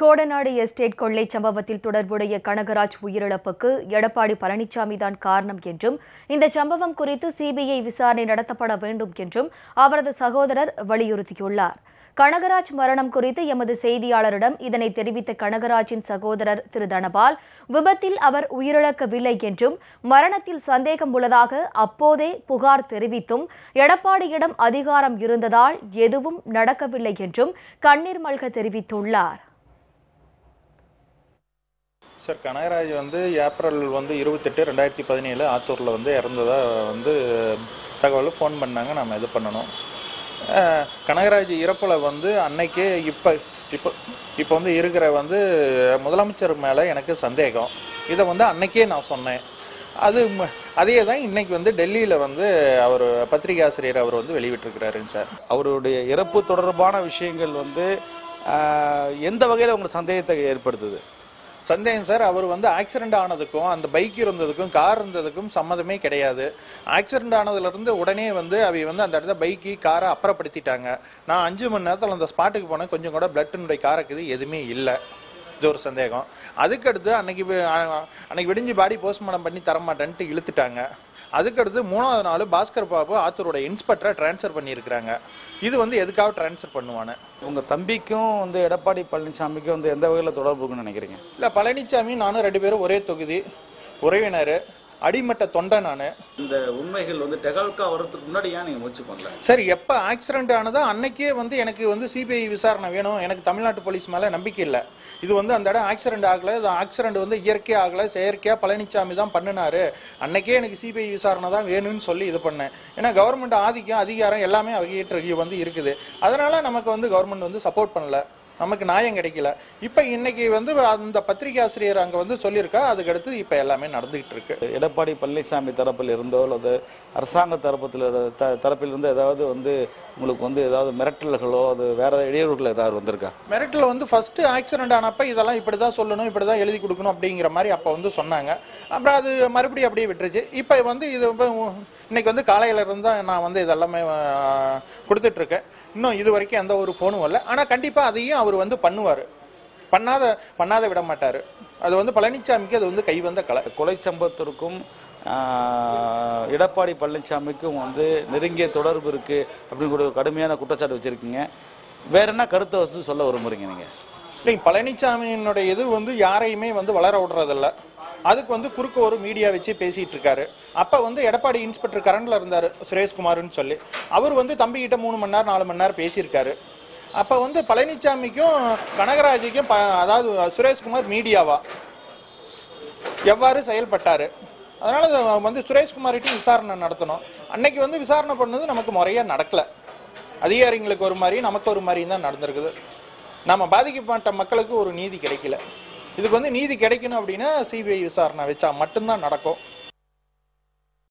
Kodanad estate கொள்ளை சம்பவத்தில் தொடர்புடைய கனகராஜ் உயிரிழப்புக்கு எடப்பாடி பழனிசாமி தான் காரணம் என்றும் இந்த சம்பவம் குறித்து சிபிஐ விசாரணை நடத்தப்பட வேண்டும் என்றும் அவரது சகோதரர் வலியுறுத்தியுள்ளார். கனகராஜ் மரணம் குறித்து எமது செய்தியாளரிடம் இதனை தெரிவித்த கனகராஜின் சகோதரர் திரு தனபால் விபத்தில் அவர் உயிரிழக்கவில்லை என்றும் மரணத்தில் சந்தேகம் உள்ளதாக அப்போதே புகார் தெரிவித்தும் எடப்பாடியிடம் அதிகாரம் இருந்ததால் எதுவும் நடக்கவில்லை என்றும் கண்ணீர் மல்க தெரிவித்துள்ளார். சார் கனகராஜ் வந்து ஏப்ரல் வந்து இருபத்தெட்டு ரெண்டாயிரத்தி பதினேழு ஆத்தூரில் வந்து இறந்ததாக வந்து தகவல் ஃபோன் பண்ணாங்க. நம்ம இது பண்ணணும். கனகராஜ் இறப்பில் வந்து அன்னைக்கே இப்போ இப்போ இப்போ வந்து இருக்கிற வந்து முதலமைச்சர் மேலே எனக்கு சந்தேகம். இதை வந்து அன்னைக்கே நான் சொன்னேன். அது ம- அதே தான் இன்னைக்கு வந்து டெல்லியில் வந்து அவர் பத்திரிகாசிரியர் அவர் வந்து வெளியிட்டிருக்கிறாருங்க சார். அவருடைய இறப்பு தொடர்பான விஷயங்கள் வந்து எந்த வகையில் உங்களுக்கு சந்தேகத்தை ஏற்படுத்துது? சந்தேகம் சார் அவர் வந்து ஆக்சிடென்ட் ஆனதுக்கும் அந்த பைக் இருந்ததுக்கும் கார் இருந்ததுக்கும் சம்மதமே கிடையாது. ஆக்சிடென்ட் ஆனதுலேருந்து உடனே வந்து அவை வந்து அந்த இடத்துல பைக்கு காரை அப்புறப்படுத்திட்டாங்க. நான் அஞ்சு மணி நேரத்தில் அந்த ஸ்பாட்டுக்கு போனேன். கொஞ்சம் கூட பிளட்டினுடைய காரக்குது எதுவுமே இல்லை. இது ஒரு சந்தேகம். அதுக்கடுத்து அன்னைக்கு அன்னைக்கு விடிஞ்சு பாடி போஸ்ட்மார்ட்டம் பண்ணி தரமாட்டேன்ட்டு இழுத்துட்டாங்க. அதுக்கடுத்து மூணாவது நாள் பாஸ்கர் பாபு ஆத்தூரோட இன்ஸ்பெக்டரை ட்ரான்ஸ்ஃபர் பண்ணியிருக்கிறாங்க. இது வந்து எதுக்காக ட்ரான்ஸ்ஃபர் பண்ணுவானே உங்கள் தம்பிக்கும் வந்து எடப்பாடி பழனிசாமிக்கும் வந்து எந்த வகையில் தொடர்பு இருக்குன்னு நினைக்கிறீங்க? இல்லை பழனிசாமி நானும் ரெண்டு பேரும் ஒரே தொகுதி. உறவினர். அடிமட்ட தொண்டை நான். இந்த உண்மைகள் வந்து டெகல்கா வர்றதுக்கு முன்னாடி ஏன் நீங்கள் முயற்சி பண்ணல? சரி எப்போ ஆக்சிடென்ட் ஆனதோ அன்னைக்கே வந்து எனக்கு வந்து சிபிஐ விசாரணை வேணும். எனக்கு தமிழ்நாட்டு போலீஸ் மேலே நம்பிக்கை இல்லை. இது வந்து அந்த இடம் ஆக்சிடென்ட் ஆகலை. இது ஆக்சிடென்ட் வந்து இயற்கை ஆகலை. செயற்கையாக பழனிசாமி தான் பண்ணினாரு. அன்னைக்கே எனக்கு சிபிஐ விசாரணை தான் வேணும்னு சொல்லி இது பண்ணேன். ஏன்னா கவர்மெண்ட் ஆதிக்கம் அதிகாரம் எல்லாமே அவகிட்ட வந்து இருக்குது. அதனால நமக்கு வந்து கவர்மெண்ட் வந்து சப்போர்ட் பண்ணல. நமக்கு நியாயம் கிடைக்கல. இப்போ இன்னைக்கு வந்து அந்த பத்திரிகை ஆசிரியர் அங்கே வந்து சொல்லியிருக்கா அதுக்கடுத்து இப்போ எல்லாமே நடந்துகிட்டு இருக்கு. எடப்பாடி பழனிசாமி தரப்பில் இருந்தோ அல்லது அரசாங்க தரப்பத்தில் த தரப்பில் இருந்து ஏதாவது வந்து உங்களுக்கு வந்து ஏதாவது மிரட்டல்களோ அது வேற இடையூறுகள் ஏதாவது வந்திருக்கா? மெரிட்டில் வந்து ஃபர்ஸ்ட் ஆக்சிடென்ட் ஆனப்ப இதெல்லாம் இப்படி தான் சொல்லணும் இப்படி தான் எழுதி கொடுக்கணும் அப்படிங்கிற மாதிரி அப்போ வந்து சொன்னாங்க. அப்புறம் அது மறுபடியும் அப்படியே விட்டுருச்சு. இப்போ வந்து இது இன்னைக்கு வந்து காலையில இருந்து தான் நான் வந்து இதெல்லாமே கொடுத்துட்டு இருக்கேன். இன்னும் இது வரைக்கும் எந்த ஒரு ஃபோனும் வரல. ஆனால் கண்டிப்பாக அதையும் அவர் வந்து பண்ணுவார். பண்ணாத பண்ணாத விட மாட்டார். அது வந்து பழனிசாமிக்கு அது வந்து கை வந்த கலை. கொலை சம்பவத்திற்கும் எடப்பாடி பழனிசாமிக்கும் வந்து நெருங்கிய தொடர்பு இருக்கு அப்படின்னு கூட கடுமையான குற்றச்சாட்டு வச்சிருக்கீங்க. வேற என்ன கருத்தை வந்து சொல்ல விரும்புறீங்க நீங்க? இல்லைங்க பழனிசாமியினுடைய இது வந்து யாரையுமே வந்து வளர விடுறதில்ல. அதுக்கு வந்து குறுக்க ஒரு மீடியா வச்சு பேசிட்டு இருக்காரு. அப்ப வந்து எடப்பாடி இன்ஸ்பெக்டர் கரண்ட்ல இருந்தாரு சுரேஷ்குமார்னு சொல்லி. அவர் வந்து தம்பிக்கிட்ட மூணு மணி நேரம் நாலு மணி நேரம் பேசியிருக்காரு. அப்போ வந்து பழனிசாமிக்கும் கனகராஜுக்கும் ப- அதாவது சுரேஷ்குமார் மீடியாவா? எவ்வாறு செயல்பட்டாரு? அதனால வந்து சுரேஷ்குமார்கிட்ட விசாரணை நடத்தணும். அன்னைக்கு வந்து விசாரணை பண்ணது நமக்கு முறையா நடக்கல. அதிகாரிங்களுக்கு ஒரு மாதிரி நமக்கு ஒரு மாதிரியும் தான் நடந்திருக்குது. நம்ம பாதிக்கப்பட்ட மக்களுக்கு ஒரு நீதி கிடைக்கல. இதுக்கு வந்து நீதி கிடைக்கணும் அப்படின்னா சிபிஐ விசாரணை வச்சா மட்டும்தான் நடக்கும்.